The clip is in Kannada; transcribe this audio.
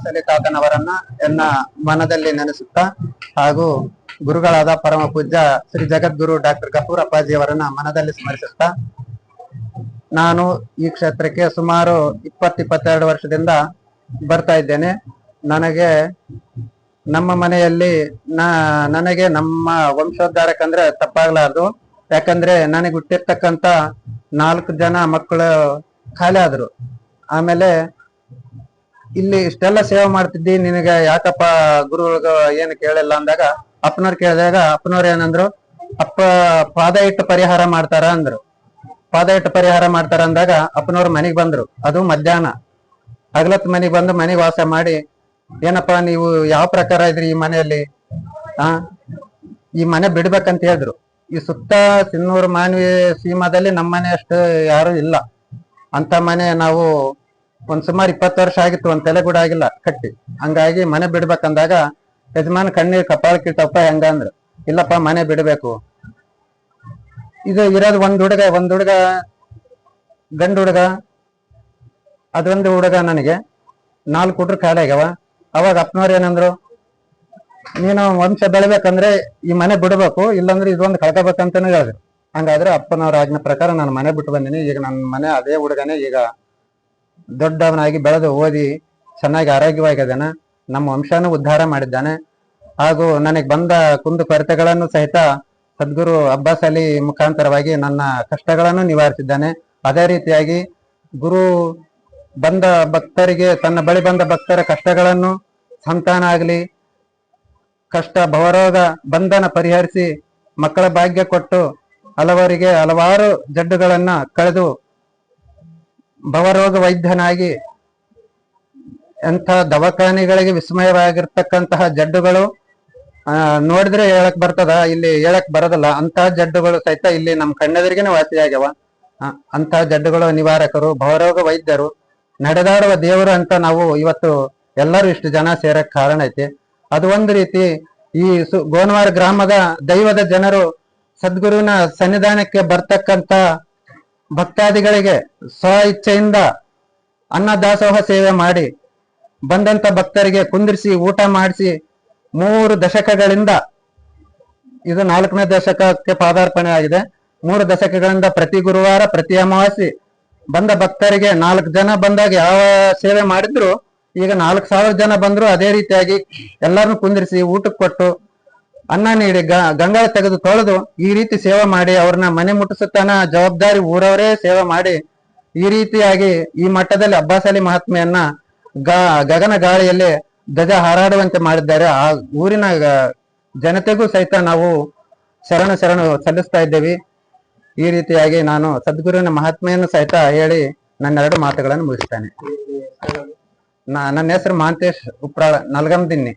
ಅಬ್ಬಾಸಲಿ ತಾತನವರನ್ನ ಎನ್ನ ಮನದಲ್ಲಿ ನೆನೆಸುತ್ತ ಹಾಗೂ ಗುರುಗಳಾದ ಪರಮ ಪೂಜ್ಯ ಶ್ರೀ ಜಗದ್ಗುರು ಡಾಕ್ಟರ್ ಕಪೂರ್ ಅಪ್ಪಾಜಿ ಅವರನ್ನ ಮನದಲ್ಲಿ ಸ್ಮರಿಸುತ್ತಾ ನಾನು ಈ ಕ್ಷೇತ್ರಕ್ಕೆ ಸುಮಾರು ಇಪ್ಪತ್ ಇಪ್ಪತ್ತೆರಡು ವರ್ಷದಿಂದ ಬರ್ತಾ ಇದ್ದೇನೆ. ನನಗೆ ನಮ್ಮ ಮನೆಯಲ್ಲಿ ನನಗೆ ನಮ್ಮ ವಂಶೋದ್ಧಾರಕ್ಕಂದ್ರೆ ತಪ್ಪಾಗ್ಲಾರ್ದು. ಯಾಕಂದ್ರೆ ನನಗೆ ಹುಟ್ಟಿರ್ತಕ್ಕಂತ ನಾಲ್ಕು ಜನ ಮಕ್ಕಳು ಖಾಲಿ ಆದ್ರು. ಆಮೇಲೆ ಇಲ್ಲಿ ಇಷ್ಟೆಲ್ಲ ಸೇವೆ ಮಾಡ್ತಿದ್ದಿ, ನಿನಗೆ ಯಾಕಪ್ಪ ಗುರುಗಳ ಏನು ಕೇಳಿಲ್ಲ ಅಂದಾಗ, ಅಪ್ಪನವ್ರು ಕೇಳಿದಾಗ, ಅಪ್ಪನವ್ರು ಏನಂದ್ರು, ಅಪ್ಪ ಪಾದ ಇಟ್ಟು ಪರಿಹಾರ ಮಾಡ್ತಾರ ಅಂದ್ರು. ಪಾದ ಇಟ್ಟು ಪರಿಹಾರ ಮಾಡ್ತಾರ ಅಂದಾಗ ಅಪ್ಪನವ್ರು ಮನೆಗ್ ಬಂದ್ರು. ಅದು ಮಧ್ಯಾಹ್ನ. ಹಗಲತ್ ಮನೆಗ್ ಬಂದು ಮನೆಗೆ ವಾಸ ಮಾಡಿ, ಏನಪ್ಪ ನೀವು ಯಾವ ಪ್ರಕಾರ ಇದ್ರಿ ಈ ಮನೆಯಲ್ಲಿ? ಆ? ಈ ಮನೆ ಬಿಡ್ಬೇಕಂತ ಹೇಳಿದ್ರು. ಈ ಸುತ್ತ ಸಿನ್ನೂರು, ಮಾನವಿ ಸೀಮಾದಲ್ಲಿ ನಮ್ಮ ಮನೆ ಅಷ್ಟು ಯಾರು ಇಲ್ಲ. ಅಂತ ಮನೆ ನಾವು ಒಂದ್ ಸುಮಾರು ಇಪ್ಪತ್ತು ವರ್ಷ ಆಗಿತ್ತು, ಒಂದ್ ತಲೆ ಕೂಡ ಆಗಿಲ್ಲ ಕಟ್ಟಿ. ಹಂಗಾಗಿ ಮನೆ ಬಿಡ್ಬೇಕಂದಾಗ ಯಜಮಾನ್ ಕಣ್ಣೀರ್ ಕಪಾಳಕ್ಕಿಟ್ಟಪ್ಪ ಹೆಂಗ ಅಂದ್ರು, ಇಲ್ಲಪ್ಪ ಮನೆ ಬಿಡಬೇಕು. ಇದು ಇರೋದು ಒಂದ್ ಹುಡುಗ ಒಂದ್ ಹುಡುಗ, ಗಂಡು ಹುಡುಗ, ಅದೊಂದು ಹುಡುಗ ನನಗೆ. ನಾಲ್ಕು ಹುಡ್ರು ಆಗ್ಯಾವ. ಅವಾಗ ಅಪ್ಪನವ್ರು ಏನಂದ್ರು, ನೀನು ವಂಶ ಬೆಳಿಬೇಕಂದ್ರೆ ಈ ಮನೆ ಬಿಡ್ಬೇಕು, ಇಲ್ಲಾಂದ್ರೆ ಇದೊಂದು ಕಳ್ಕೋಬೇಕಂತಾನು ಹೇಳಿದ್ರು. ಹಂಗಾದ್ರೆ ಅಪ್ಪನವ್ರ ಆಜ್ಞೆ ಪ್ರಕಾರ ನಾನು ಮನೆ ಬಿಟ್ಟು ಬಂದೀನಿ, ಈಗ ನನ್ನ ಮನೆ ಅದೇ ಹುಡುಗನೇ, ಈಗ ದೊಡ್ಡವನಾಗಿ ಬೆಳೆದು ಓದಿ ಚೆನ್ನಾಗಿ ಆರೋಗ್ಯವಾಗಿದ್ದಾನೆ, ನಮ್ಮ ವಂಶನೂ ಉದ್ಧಾರ ಮಾಡಿದ್ದಾನೆ. ಹಾಗೂ ನನಗೆ ಬಂದ ಕುಂದು ಕೊರತೆಗಳನ್ನು ಸಹಿತ ಸದ್ಗುರು ಅಬ್ಬಾಸ್ ಅಲಿ ಮುಖಾಂತರವಾಗಿ ನನ್ನ ಕಷ್ಟಗಳನ್ನು ನಿವಾರಿಸಿದ್ದಾನೆ. ಅದೇ ರೀತಿಯಾಗಿ ಗುರು ಬಂದ ಭಕ್ತರಿಗೆ, ತನ್ನ ಬಳಿ ಬಂದ ಭಕ್ತರ ಕಷ್ಟಗಳನ್ನು ಸಂತಾನ ಆಗಲಿ, ಕಷ್ಟ ಭವರೋಗ ಬಂಧನ ಪರಿಹರಿಸಿ ಮಕ್ಕಳ ಭಾಗ್ಯ ಕೊಟ್ಟು ಹಲವರಿಗೆ ಹಲವಾರು ಜಡ್ಡುಗಳನ್ನ ಕಳೆದು ಭವರೋಗ ವೈದ್ಯನಾಗಿ ಎಂಥ ದವಾಖಾನೆಗಳಿಗೆ ವಿಸ್ಮಯವಾಗಿರ್ತಕ್ಕಂತಹ ಜಡ್ಡುಗಳು ನೋಡಿದ್ರೆ ಹೇಳಕ್ ಬರ್ತದ, ಇಲ್ಲಿ ಹೇಳಕ್ ಬರೋದಿಲ್ಲ, ಅಂತಹ ಜಡ್ಡುಗಳು ಸಹಿತ ಇಲ್ಲಿ ನಮ್ಮ ಕಣ್ಣೆದರಿಗೇನೆ ಆಗ್ಯವ ಅಂತಹ ಜಡ್ಡುಗಳು ನಿವಾರಕರು ಭವರೋಗ ವೈದ್ಯರು ನಡೆದಾಡುವ ದೇವರು ಅಂತ ನಾವು ಇವತ್ತು ಎಲ್ಲರೂ ಇಷ್ಟು ಜನ ಸೇರಕ್ ಕಾರಣ ಐತಿ. ಅದು ಒಂದು ರೀತಿ ಈ ಸು, ಗೋನವಾರ ಗ್ರಾಮದ ದೈವದ ಜನರು ಸದ್ಗುರುವಿನ ಸನ್ನಿಧಾನಕ್ಕೆ ಬರ್ತಕ್ಕಂತ ಭಕ್ತಾದಿಗಳಿಗೆ ಸ್ವ ಇಚ್ಛೆಯಿಂದ ಅನ್ನದಾಸೋಹ ಸೇವೆ ಮಾಡಿ ಬಂದಂತ ಭಕ್ತರಿಗೆ ಕುಂದಿರಿಸಿ ಊಟ ಮಾಡಿಸಿ ಮೂರು ದಶಕಗಳಿಂದ ಇದು ನಾಲ್ಕನೇ ದಶಕಕ್ಕೆ ಪಾದಾರ್ಪಣೆ ಆಗಿದೆ. ಮೂರು ದಶಕಗಳಿಂದ ಪ್ರತಿ ಗುರುವಾರ, ಪ್ರತಿ ಅಮಾವಾಸಿ ಬಂದ ಭಕ್ತರಿಗೆ ನಾಲ್ಕು ಜನ ಬಂದಾಗ ಯಾವ ಸೇವೆ ಮಾಡಿದ್ರು, ಈಗ ನಾಲ್ಕು ಸಾವಿರ ಜನ ಬಂದ್ರು ಅದೇ ರೀತಿಯಾಗಿ ಎಲ್ಲರನ್ನು ಕುಂದಿರಿಸಿ ಊಟಕ್ಕೆ ಕೊಟ್ಟು ಅನ್ನ ನೀಡಿ ಗಂಗಾಳ ತೆಗೆದು ತೊಳೆದು ಈ ರೀತಿ ಸೇವೆ ಮಾಡಿ ಅವ್ರನ್ನ ಮನೆ ಮುಟ್ಟಿಸುತ್ತಾನ ಜವಾಬ್ದಾರಿ ಊರವರೇ ಸೇವೆ ಮಾಡಿ ಈ ರೀತಿಯಾಗಿ ಈ ಮಟ್ಟದಲ್ಲಿ ಅಬ್ಬಾಸಲಿ ಮಹಾತ್ಮೆಯನ್ನ ಗಗನ ಗಾಳಿಯಲ್ಲಿ ಧ್ವಜ ಹಾರಾಡುವಂತೆ ಮಾಡಿದ್ದಾರೆ. ಆ ಊರಿನ ಜನತೆಗೂ ಸಹಿತ ನಾವು ಶರಣ ಶರಣು ಸಲ್ಲಿಸ್ತಾ ಇದ್ದೇವೆ. ಈ ರೀತಿಯಾಗಿ ನಾನು ಸದ್ಗುರುವಿನ ಮಹಾತ್ಮೆಯನ್ನು ಸಹಿತ ಹೇಳಿ ನನ್ನ ಎರಡು ಮಾತುಗಳನ್ನು ಮುಗಿಸ್ತೇನೆ. ನನ್ನ ಹೆಸರು ಮಾಂತೇಶ್ ಉಪ್ರಾಳ ನಲ್ಗಂದಿನ್ನಿ